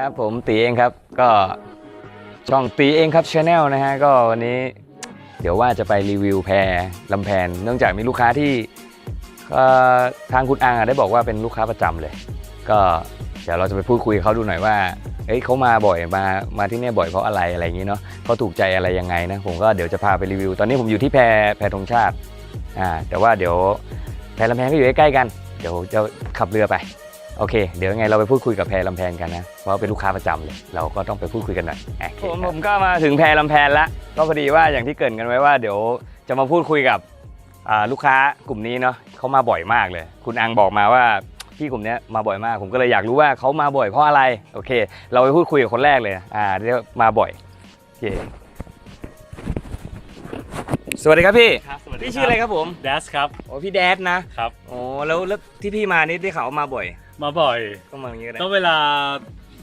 ครับผมตีเองครับก็ช่องตีเองครับชาแนลนะฮะก็วันนี้เดี๋ยวว่าจะไปรีวิวแพรลำแพน เนื่องจากมีลูกค้าที่ทางคุณอังได้บอกว่าเป็นลูกค้าประจำเลย ก็เดี๋ยวเราจะไปพูดคุยเขาดูหน่อยว่าเอ้ยเขามาบ่อยมามาที่เนี่ยบ่อยเพราะอะไรอะไรอย่างนี้เนาะเขาถูกใจอะไรยังไงนะผมก็เดี๋ยวจะพาไปรีวิว ตอนนี้ผมอยู่ที่แพรแพรธงชาติอ่าแต่ว่าเดี๋ยวแพรลำแพนก็อยู่ใกล้ๆกัน เดี๋ยวจะขับเรือไป โอเค เดี๋ยวยังไงเราไปพูดคุยกับแพรลำแพนกันนะ เพราะว่าเป็นลูกค้าประจำเลย เราก็ต้องไปพูดคุยกันหน่อยผมผมก็มาถึงแพรลำแพนละก็พอดีว่าอย่างที่เกรินกันไว้ว่าเดี๋ยวจะมาพูดคุยกับอ่าลูกค้ากลุ่มนี้เนาะเขามาบ่อยมากเลย คุณอังบอกมาว่าพี่กลุ่มเนี้ยมาบ่อยมาก ผมก็เลยอยากรู้ว่าเขามาบ่อยเพราะอะไร โอเค เราไปพูดคุยกับคนแรกเลยอ่าเรียกว่ามาบ่อยโอเคสวัสดีครับพี่ครับสวัสดีพี่ชื่ออะไรครับผม แดสครับ โอ้พี่แดดนะครับ โอ้แล้วแล้วที่พี่มานี่ได้ข่าวว่ามาบ่อย มาบ่อย ก็มาอย่างนี้ก็ได้ก็เวลา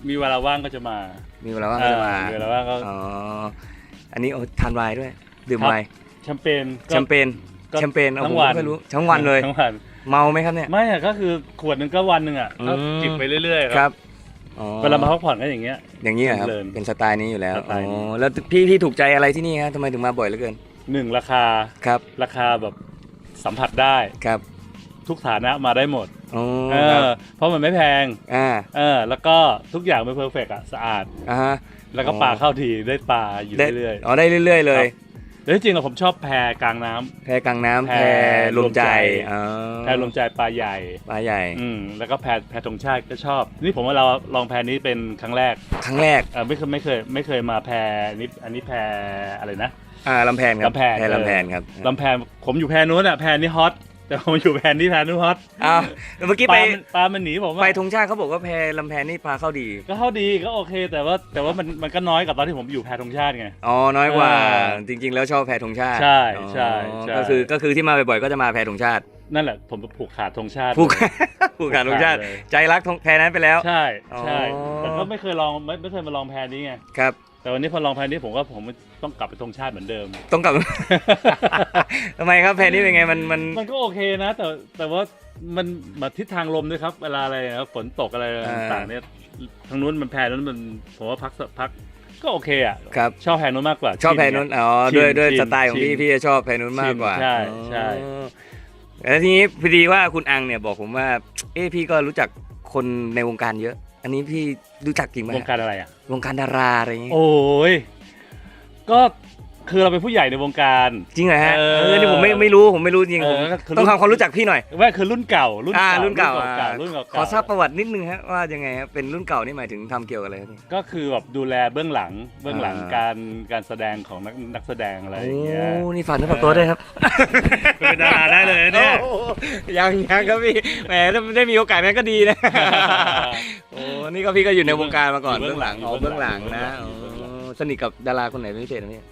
มีเวลาว่างก็จะมามีเวลาว่างก็จะมาเออมีเวลาว่างก็อ๋ออันนี้โอ้ทานไวน์ด้วย ดื่มครับไวน์แชมเปญก็แชมเปญก็แชมเปญเอาทั้ผมงวันไม่รู้ทั้งวันเลยทั้งวันเมาไหมครับเนี่ยไม่อะก็คือขวดหนึ่งก็วันหนึ่งอะก็อืมจิบไปเรื่อยๆครับอ๋อเวลามาพักผ่อนก็อย่างเงี้ย อย่างนี้เหรอครับเพลินเป็นสไตล์นี้อยู่แล้วสไตล์นี้อ๋อแล้วพี่พี่ถูกใจอะไรที่นี่ครับทำไมถึงมาบ่อยเหลือเกินหนึ่งราคาครับ ราคาแบบสัมผัสได้ครับ ทุกฐานะมาได้หมด อ๋อเอครับอเพราะมันไม่แพงอ่าเออแล้วก็ทุกอย่างเป็นเพอร์เฟกต์อะสะอาด อ่าฮะ แล้วก็อ๋อปลาเข้าทีได้ปลาอยู่ได้เรื่อย อ๋อได้เรื่อย ๆ เลยๆแต่ที่จริงๆอะผมชอบแพกลางน้ำ แพกลางน้ำแพแพลมใจลมใจ อ๋อแพลมใจปลาใหญ่ ปลาใหญ่ อืมแล้วก็แพรแพรธงชาติก็ชอบ นี่ผมว่าเราลองแพรนี้เป็นครั้งแรกครั้งแรก เออไม่เคยไม่เคยไม่เคยมาแพรอันนี้อันนี้แพรอะไรนะ อ่าลำแพนครับลำแพน แพรลำแพนครับลำแพรผมอยู่แพรนู้นอะแพรนี้ฮอต แต่ผมอยู่แพรนี้แพรนู้นฮอตอ้าวแล้วเมื่อกี้ปไปลามันปลามันหนีผมไปว่าธงชาติเขาบอกว่าแพรลำแพนนี่ปลาเข้าดี ก็เข้าดีก็โอเค แต่ว่าแต่ว่ามันมันก็น้อยกว่าตอนที่ผมอยู่แพรธงชาติไง อ๋อ น้อยกว่า เออจริง ๆ แล้วชอบแพรธงชาติใช่อ๋อใช่ใช่ ก็คือก็คือที่มาบ่อยๆก็จะมาแพรธงชาตินั่นแหละผมผูกขาดธงชาติ ผูก ผูกขาดธงชาติ เลย ใจรักธงแพรนั้นไปแล้ว ใช่ใช่อ๋อ แต่ก็ไม่เคยลองไม่ไม่เคยมาลองแพรนี้ไง ครับ แต่วันนี้พอลองแพรนี้ผมก็ผมต้องกลับไปธงชาติเหมือนเดิม ต้องกลับ ทำไมครับแพรนี้เป็นไงมันมัน มันก็โอเคนะ แต่แต่ว่ามันมาทิศทางลมด้วยครับ เวลาอะไรนะครับฝนตกอะไรต่างๆเนี่ยทางนู้นมันแพรนู้นมันผมว่าพักสักพักก็โอเคอะครับ ชอบแพรนู้นมากกว่าชอบชิแพรนู้นไงอ๋อชินด้วยด้วยชินสไตล์ของพี่ชินพี่จะชอบแพรนู้นมากกว่าชินใช่ใช่ อ๋อแล้วทีนี้พอดีว่าคุณอังเนี่ยบอกผมว่า เอ้พี่ก็รู้จักคนในวงการเยอะ อันนี้พี่รู้จักจริงไหมวงการอะไรอะวงการดาราอะไรอย่างงี้โอ้ยก็คือเราเป็นผู้ใหญ่ในวงการจริงเหรอฮะเออเออนี่ผมไม่ไม่รู้ผมไม่รู้จริงเอผอมก็คือต้องทำความรู้จักพี่หน่อยแว่าคือรุ่นเก่ารุ่นอ่าเก่ารุ่นเก่ารุ่นเก่าอ่ารุ่นเก่าขอทราบประวัตินิดนึงฮะว่ายังไงครับเป็นรุ่นเก่านี่หมายถึงทำเกี่ยวกับอะไรครับพี่ก็คือแบบดูแลเบื้องหลังเบื้องหลังอ่าการการแสดงของนักนักแสดงอะไรอย่างเงี้ยโอ้นี่ฝากเนื้อฝากตัวด้วยครับเป็นดาราได้เลยเนี่ยโอ้โหยังยังครับพี่แหมถ้าได้มีโอกาสนั้นก็ดีนะโอ้ นี่ก็พี่ก็อยู่ในวงการมาก่อนอยู่เบื้เบื้อองงหหลัลังงอ๋อเบื้องหลังนะอยู่เบื้องหลัง อ๋อสนิทกับดาราคนไหนเป็นพิเศษไหมพี่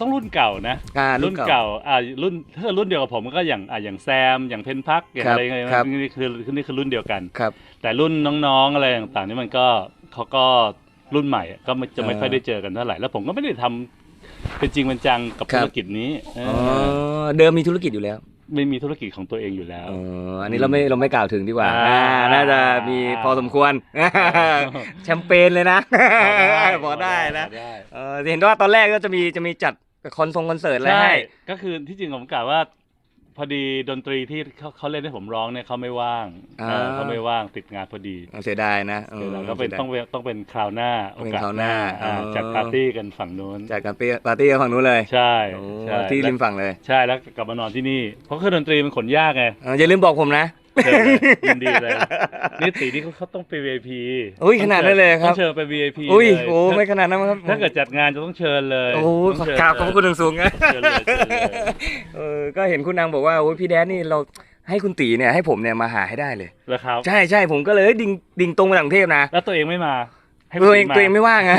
ต้องรุ่นเก่านะอ่ารุ่รุ่นนเก่า เก่าอ่ารุ่นถ้ารุ่นเดียวกับผมก็อย่างอ่าอย่างแซมอย่างเพนพักอย่างครับอะไรเงี้ยครับ นี่คือนี่คือรุ่นเดียวกัน ครับ แต่รุ่นน้องๆอะไรต่างๆนี่มันก็เขาก็รุ่นใหม่อะก็ไม่จะไม่อ่าค่อยได้เจอกันเท่าไหร่แล้วผมก็ไม่ได้ทำเป็นจริงเป็นจังกับครับ ธุรกิจนี้เอออ๋ออเดิมมีธุรกิจอยู่แล้ว ไม่มีธุรกิจของตัวเองอยู่แล้วอ๋ออันนี้เราไม่เราไม่กล่าวถึงดีกว่าอ่าอ่าน่าจะมีพอสมควร แชมเปญเลยนะพอได้นะพอได้เออเห็นว่าตอนแรกก็จะมีจะมีจัดคอนทรงคอนเสิร์ตอะไรใช่ให้ ก็คือที่จริงผมกล่าวว่า พอดีดนตรีที่เขาเขาเล่นให้ผมร้องเนี่ยเขาไม่ว่างอ่า เออเขาไม่ว่างติดงานพอดีเอาเสียดายนะเดี๋ยวเราก็เป็นสียดายต้องเป็นต้องเป็นคราวหน้าโอเป็นกาสคราวหน้าอ่าอ๋อจัดปาร์ตี้กันฝั่งนู้นจัดกันปาร์ตี้กันฝั่งนู้นเลยใช่โอ้ใช่ที่ริมแล้วฝั่งเลยใช่แล้วกลับมานอนที่นี่ เพราะเครื่องดนตรีมันขนยากไงเอออย่าลืมบอกผมนะ เชิญเลยยินดีเลยนี่ตีนี่เขาเขาต้องไป VIP อุ้ยขนาดนั้นเลยครับ ต้องเชิญไป VIP อุ้ยเลยโอ้ไม่ขนาดนั้นมั้งครับถ้าเกิดจัดงานจะต้องเชิญเลยโอ้ต้องเชิญขอบขอบคุณสูงๆนะ เชิญเลยเชิญเลย เออ ก็เห็นคุณนางบอกว่าโอ้ยพี่แดนนี่เราให้คุณตีเนี่ยให้ผมเนี่ยมาหาให้ได้เลยแล้วครับ ใช่ใช่ผมก็เลยเอ้ยดิ่งดิ่งตรงมาจากกรุงเทพนะแล้วตัวเองไม่มาให้ตัวเองผู้หญิตัวเองไม่ว่างอะ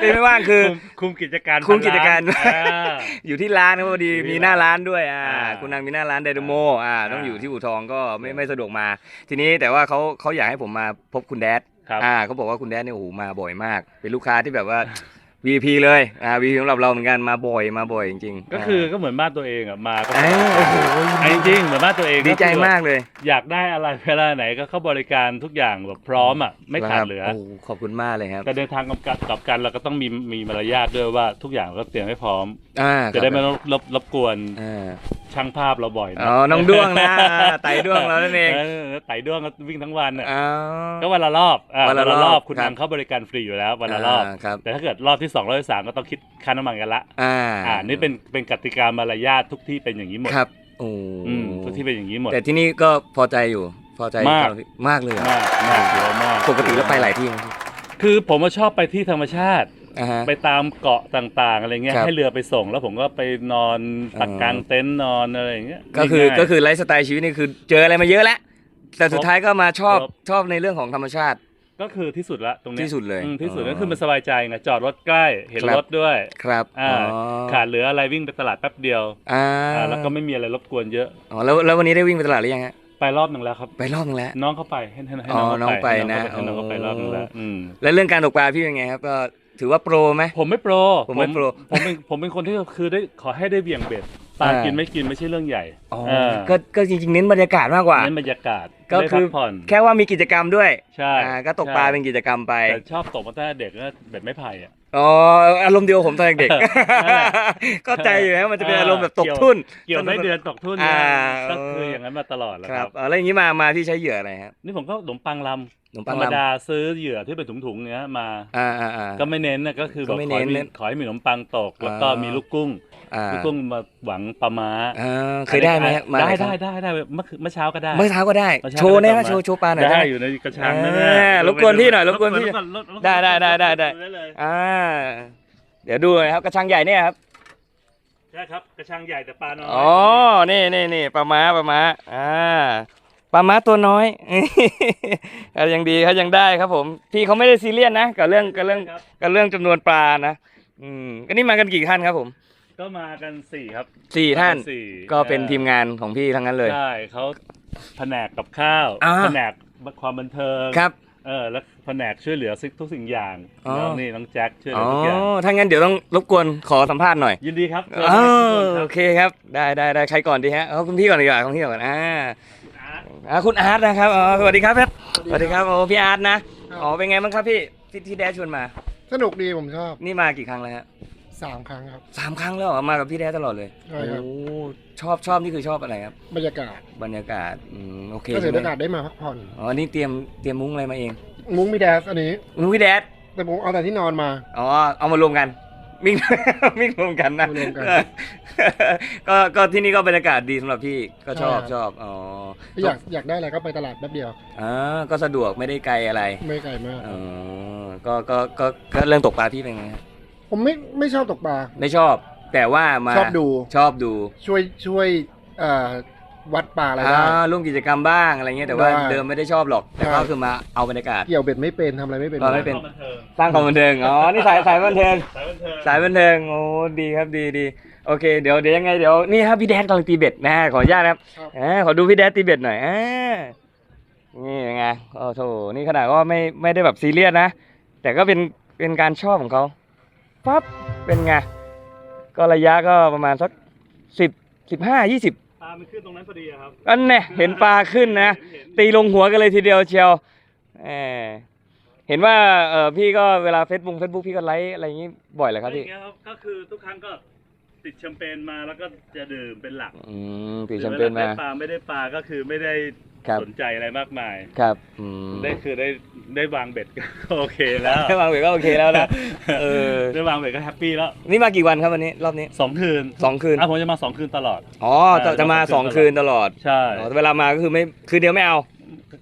ตัวเองไม่ว่างคือ คุมคุมกิจการคุมกิจการอ่า อยู่ที่ร้านนะพอดีอยู่ที่มีหน้าร้านด้วยอ่าอ่าคุณนางมีหน้าร้านไดโดโมอ่าต้องอ่า อยู่ที่อู่ทองก็ไม่ไม่สะดวกมา ทีนี้แต่ว่าเขาเขาอยากให้ผมมาพบคุณแดดครับ อ่าเขาบอกว่าคุณแดดเนี่ยโอ้โหมาบ่อยมาก เป็นลูกค้าที่แบบว่า VP เลยอ่า VP สำหรับเราเหมือนกันมาบ่อยมาบ่อยจริงๆก็คืออ่าก็เหมือนบ้านตัวเองอะมาก็เอ้ยโอ้โหอันจริงๆเหมือนบ้านตัวเองดีใจคือแบบมากเลยอยากได้อะไรเวลาไหนก็เข้าบริการทุกอย่างแบบพร้อมอะไม่ขาดเหลือ โอ้โขอบคุณมากเลยครับแต่เดินทางกับกับกับกันเราก็ต้องมีมีมารยาทด้วยว่าทุกอย่างเราก็เตรียมให้พร้อม อ่าจะได้ไม่ครรับบรบรบกวนอ่าช่างภาพเราบ่อยนะอ๋อน้องด้วงนะไต่ด้วงเรานั่นเองไต่ด้วงก็วิ่งทั้งวันอะอ๋อ ก็วันละรอบอะวันละรอบคุณครับ นำเข้าบริการฟรีอยู่แล้ววันละรอบาครับ แต่ถ้าเกิดรอบที่สองรอบที่สามก็ต้องคิดค่าน้ำมันกันละอ่าอ่านี่เป็นเป็นกติกามารยาททุกที่เป็นอย่างนี้หมดครับโอ้อืมทุกที่เป็นอย่างนี้หมด แต่ที่นี่ก็พอใจอยู่ พอใจมากมากเลยเหรอมากมากเยอะมากปกติแล้วไปหลายที่ไหมคือผมว่าชอบไปที่ธรรมชาติอ่าฮะไปตามเกาะต่างๆอะไรเงี้ยครับให้เรือไปส่งแล้วผมก็ไปนอนตักอ๋อกลางเต็นท์นอนอะไรอย่างเงี้ยก็คือง่ายๆก็คือไลฟ์สไตล์ชีวิตนี่คือเจออะไรมาเยอะแล้วแต่สุดท้ายก็มาชอบครบชอบในเรื่องของธรรมชาติ ก็คือที่สุดละตรงเนี้ยที่สุดเลยอืมที่สุดอ๋อก็คือมันสบายใจไงจอดรถใกล้เห็นครับรถด้วยครับอ่าอ๋อขาดเหลืออะไรวิ่งไปตลาดแป๊บเดียวอ่าอ่าแล้วก็ไม่มีอะไรรบกวนเยอะ อ๋อแล้วแล้ววันนี้ได้วิ่งไปตลาดหรือยังฮะไปรอบหนึ่งแล้วครับ ไปรอบนึงแล้ว น้องเข้าไปให้ให้ให้อ๋อน้องเข้าไปน้องไปนะให้น้องเข้าไปอ๋อรอบหนึงแล้วอืมแล้วเรื่องการตกปลาพี่เป็นไงครับก็ถือว่าโปรไหม ผมไม่โปรผมไม่โปร ผมเป็นผมเป็นคนที่คือได้ขอให้ได้เบี่ยงเบ็ด ปลาอ่ากิกินไม่กินไม่ใช่เรื่องใหญ่อ๋อเออก็ก็จริงๆเน้นบรรยากาศมากกว่า เน้นบรรยากาศก็ได้คืพัอกผ่อน แค่ว่ามีกิจกรรมด้วยใช่อ่าก็ตกปลาใช่ เป็นกิจกรรมไป แต่ชอบตกมาตั้งแต่เด็กก็เบ็ดไม้ไผ่อะ อ๋ออารมณ์เดียวกับผมตอนเด็กนั่นแหละๆก็ใจอยู่นะมันจะเป็นเอออารมณ์แบบตกเกี่ยวทุ่น เกี่ยวไม่เดือนตกทุ่นเนี่ยอ่า ก็คืออย่างนั้นมาตลอดแหล้วคครัรับบเออแล้วอย่างนี้มามาพี่ใช้เหยื่ออะไรครับนี่ผมก็ขนมปังลข นมำธปัรงรมลำ ดาซื้อเหยื่อที่เป็นถุงๆเนี้ยมา อ่าอ่าอ่า ก็ไม่เน้นนะก็คือแบก็บไม่ขอเน้ให้นมีเน้นขอให้มีขนมปังตก แล้วก็อ่ามี มีลูกกุ้ง อ่าลูกกุ้งมาหวังปลาม้าอ่าเคยได้ไหมฮะมาได้หลายครั้ได้งได้ได้เมื่อคืนเมื่อเช้าก็ได้ เมื่อเช้าก็ได้ เมื่อเช้าโชว์ได้ไหมก็ได้ โชว์โชว์ปลาหน่อยได้ได้อยู่ในกระชังเออนั่นน่ะรบกวนพี่หน่อยรบกวนพี่รบรบกวนได้ได้ได้ได้ได้เลยอ่า เดี๋ยวดูหน่อยครับกระชังใหญ่เนี่ยครับใช่ครับกระชังใหญ่แต่ปลาน้อยอ๋อนี่นี่นี่ปลาม้าปลาม้าอ่า ปลาม้าตัวน้อยก็ยังดีเขายังได้ครับ ผม พี่เขาไม่ได้ซีเรียสนะกับเรื่องกับเรื่องครับกับเรื่องจำนวนปลานะอืมก็นี่มากันกี่ท่านครับผม ก็มากันสี่ครับสี่ท่านสี่ก็เป็นทีมงานของพี่ทั้งนั้นเลยใช่เขาแผนกกับข้าวอ่าแผนกความบันเทิงครับเออแล้วแผนกช่วยเหลือทุกสิ่งอย่างอ๋อน้องนี่น้องแจ็คช่วยเหอ๋ลืออทุกอย่างถ้างั้นเดี๋ยวต้องรบกวนขอสัมภาษณ์หน่อยยินดีครับอ๋อเชิญโอคเคครับได้ได้ได้ใครก่อนดีฮะเอาคุณพี่ก่อนดีกว่าคุณพี่ก่อนอ่า อ่าคุณอาร์ตนะครับอ๋อสวัสดีครับครับสวัสดีครับโอ้พี่อาร์ตนะอ๋อเป็นไงบ้างครับพี่ที่ที่แดชชวนมา สนุกดีผมชอบนี่มากี่ครั้งแล้วฮะสามครั้งครับสามครั้งแล้วเหรอมากับพี่แดชตลอดเลยใช่ครับโอ้ชอบชอบนี่คือชอบอะไรครับบรรยากาศบรรยากาศอืมโอเคก็ถืใช่อไหมโอกาสได้มาพักผ่อนอ๋อนี่เตรียมเตรียมมุ้งอะไรมาเองมุ้งมีแดสอันนี้มุ้งพี่แดชแต่ผมเอาแต่ที่นอนมาอ๋อเอามารวมกัน วิ่ง วิ่งรวมกันนะมารวมกัน ก็ก็ที่นี่ก็บรรยากาศดีสำหรับพี่ก็ชอบใช่ครับชอบอ๋ออยากอยากได้อะไรก็ไปตลาดแป๊บเดียวอ่าก็สะดวกไม่ได้ไกลอะไรไม่ไกลมากอ๋อก็ก็ก็ก็เรื่องตกปลาพี่เป็นไงฮะผมไม่ไม่ชอบตกปลา ไม่ชอบ แต่ว่ามาชอบดู ชอบดูช่วยช่วยเอ่อ วัดปลาอะไรอ่าได้ร่วมกิจกรรมบ้างอะไรเงี้ยแต่ว่าได้เดิมไม่ได้ชอบหรอก แต่ใช่ก็คือมาเอาบรรยากาศ เกี่ยวเบ็ดไม่เป็นทำอะไรไม่เป็นเราไม่เป็นความบันเทิงสร้างความบันเทิงอ๋อนี่สายสายบันเทิง สายบันเทิงสายบันเทิงโอ้ดีครับดีดีโอเคเดี๋ยวเดี๋ยวยังไงเดี๋ยวนี่ครับพี่แดนกำลังตีเบ็ดนะฮะขออนุญาตนะครับครับอ่าขอดูพี่แดนตีเบ็ดหน่อยอ่านี่ไงโอ้โถนี่ขนาดว่าไม่ไม่ได้แบบซีเรียสนะ แต่ก็เป็นเป็นการชอบของเขาปั๊บเป็นไงก็ระยะก็ประมาณสักสิบสิบห้ายี่สิบปลา มันขึ้นตรงนั้นพอดีอะครับ อันเนี่ยเห็นปลาขึ้นนะเห็เห็น ตีลงหัวกันเลยทีเดียวเชียวแหมเห็นว่าเออพี่ก็เวลาเฟซบุ๊กเฟซบุ๊กพี่ก็ไลฟ์อะไรอย่างงี้บ่อยเหรอครับอะไรอพี่ย่างเงี้ยครับก็คือทุกครั้งก็ติดแชมเปญมาแล้วก็จะดื่มเป็นหลักอืมตีแชมเปญมาได้ปลาไม่ได้ปลาก็คือไม่ได้ครับ สนใจอะไรมากมาย ครับอืมได้คือได้ ได้วางเบ็ดก็โอเคแล้วได้วางเบ็ดก็โอเคแล้วนะเออได้วางเบ็ดก็แฮปปี้แล้วนี่มากี่วันครับวันนี้รอบนี้สองคืนสองคืนอะผมจะมาสองคืนตลอดอ๋อจะเออจะมาสสอองงคืคืนนตลอดใช่อ๋อแต่เวลามาก็คือไม่คืนเดียวไม่เอา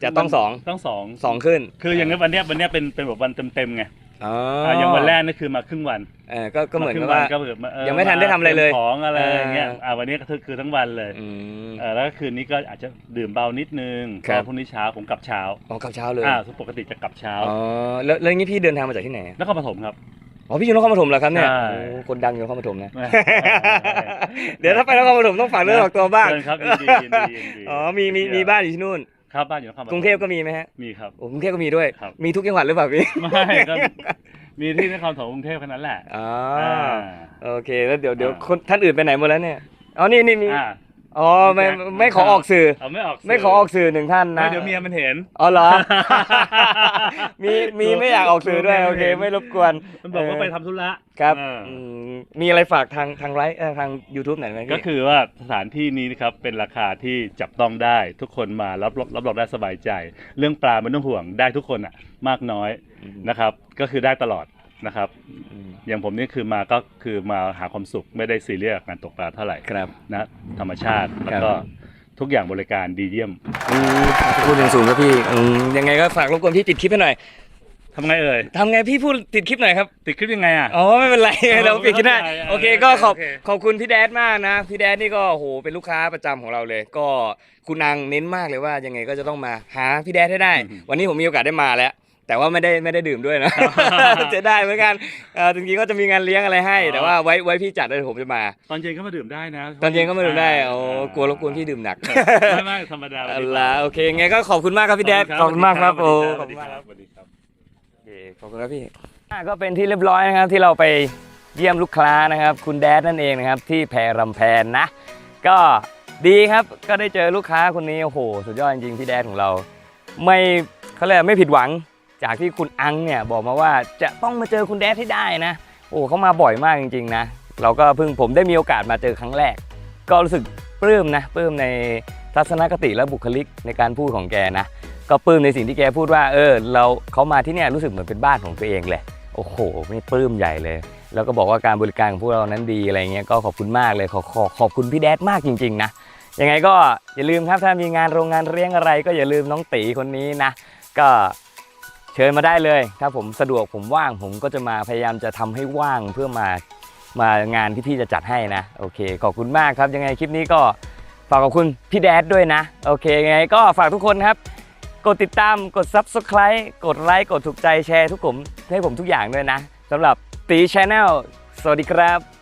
จะต้องสองต้องสองสองคืนคืออย่างนี้วันเนี้ยวันเนี้ยเป็นเป็นแบบวันเต็มๆไง อ๋ออะอย่างวันแรกนี่คือมาครึ่งวันเออก็ก็เหมือนครึ่กับงว่าก็แบบาเออยังไม่ทันได้ทำอะไรเลยตมของอะไรอย่างเงี้ย เอออ่ อ่าวันนี้ก็คือคือทั้งวันเลยอืม เออแล้วก็คืนนี้ก็อาจจะดื่มเบานิดนึงครัเพบราะพรุ่งนี้เช้าผมกลับเช้าอ๋อกลับเช้าเลยอ่าปกติจะกลับเช้าอ๋อแล้วแล้วอย่างนี้พี่เดินทางมาจากที่ไหนนครปฐมครับ อ๋อพี่อยู่นครปฐมเหรอครับเนี่ยใช่ โอ้คนดังอยู่นครปฐมนะใช่เดี๋ยวถ้าไปนครปฐมต้องฝากเรื่องออกตัวบ้างเชิญครับยินดียินดียินดี อ๋อมีมีมีบ้านอยู่ที่นู่น ครับบ้านอยู่นครปฐมกรุงเทพก็มีไหมฮะมีครับ โอ้กรุงเทพก็มีด้วย ครับ มีทุกจังหวัดหรือเปล่าพี่ไม่ก็มีที่นครถมกรุงเทพแค่นั้นแหละอ๋ออ่า โอเคแล้วเดี๋ยวเดี๋ยวอ่า คนท่านอื่นไปไหนหมดแล้วเนี่ยอ๋อนี่นี่มี อ่า อ๋อไม่ไม่ขอออกสื่อ เอาไม่ออกไม่ขอออกสื่อหนึ่งท่านไม่นะเดี๋ยวเมียมันเห็น อ๋อเหรอ มีมีไม่อยากออกสื่อด้วยโอเค ไม่รบกวนมันบอกว่าไปทำธุระครับเออออืมมีอะไรฝากทางทางไลฟ์เอ่อทาง YouTube หน่อยไหมพี่ ก็คือว่าสถานที่นี้นะครับเป็นราคาที่จับต้องได้ทุกคนมารับรองรับรองได้สบายใจ เรื่องปลาไม่ต้องห่วงได้ทุกคนอะมากน้อยมนะครับ ก็คือได้ตลอด นะครับอืมอย่างผมนี่คือมาก็คือมาหาความสุขไม่ได้ซีเรียสกับการตกปลาเท่าไหร่ครับนะธรรมชาติแล้วครับก็ทุกอย่างบริการดีเยี่ยมอืมพูดอย่างสูงครับพี่อืมยังไงก็ฝากรบกวนพี่ติดคลิปให้หน่อยทำไงเอ่ยทำไงพี่พูดติดคลิปหน่อยครับ ติดคลิปยังไงอะ อ๋อไม่เป็นไรอ๋อเราปิดคลิปได้ไม่เป็นไรโอเคก็ขอบโอเคขอบคุณพี่แดดมากนะ พี่แดดนี่ก็โหเป็นลูกค้าประจำของเราเลย ก็คุณนางเน้นมากเลยว่ายังไงก็จะต้องมาหาพี่แดดให้ได้ วันนี้ผมมีโอกาสได้มาแล้ว แต่ว่าไม่ได้ไม่ได้ดื่มด้วยนะ จะได้เหมือนกันเอ่อจริงๆก็จะมีงานเลี้ยงอะไรให้ แต่ว่าไว้ไว้พี่จัดเลยผมจะมา ตอนเย็นก็มาดื่มได้นะตอนเย็นก็มาดื่มได้โอ้ากลัวรบกวนพี่ดื่มหนักไม่ไม่ธรรมดาเอาละโอเคไงก็ขอบคุณมากครับพี่แดดขอบคุณมากครับโอ้สขอวับสคุดีณคมากครัรับบสวัสดีครับโอเคขอบคุณครับพี่อะก็เป็นที่เรียบร้อยนะครับที่เราไปเยี่ยมลูกค้านะครับ คุณแดดนั่นเองนะครับ ที่แพรรำแพนนะ ก็ดีครับก็ได้เจอลูกค้าคนนี้โอ้โหสุดยอดจริงๆพี่แดดของเรา ไม่เขาเรียกไม่ผิดหวัง จากที่คุณอังเนี่ยบอกมาว่าจะต้องมาเจอคุณแดดให้ได้นะ โอ้เขามาบ่อยมากจริงๆนะเราก็เพิ่งผมได้มีโอกาสมาเจอครั้งแรก ก็รู้สึกปลื้มนะปลื้มในทัศนคติและบุคลิกในการพูดของแกนะ ก็ปลื้มในสิ่งที่แกพูดว่าเออเราเขามาที่เนี่ยรู้สึกเหมือนเป็นบ้านของตัวเองเลย โอ้โหไม่ปลื้มใหญ่เลย แล้วก็บอกว่าการบริการของพวกเรานั้นดีอะไรเงี้ยก็ขอบคุณมากเลยขอขอขอบคุณพี่แดดมากจริง ๆ นะยังไงก็อย่าลืมครับถ้ามีงานโรงงานเลี้ยงอะไร ก็อย่าลืมน้องตีคนนี้นะก็ เชิญมาได้เลยถ้าผมสะดวกผมว่างผมก็จะมาพยายามจะทำให้ว่างเพื่อมามางานที่พี่จะจัดให้นะโอเค ขอบคุณมากครับ ยังไงคลิปนี้ก็ฝากขอบคุณพี่แดดด้วยนะ โอเคยังไงก็ฝากทุกคนครับ กดติดตามกด Subscribe กดไลค์กดถูกใจแชร์ทุกผมให้ผมทุกอย่างด้วยนะสำหรับตีช n แนลสวัสดีครับ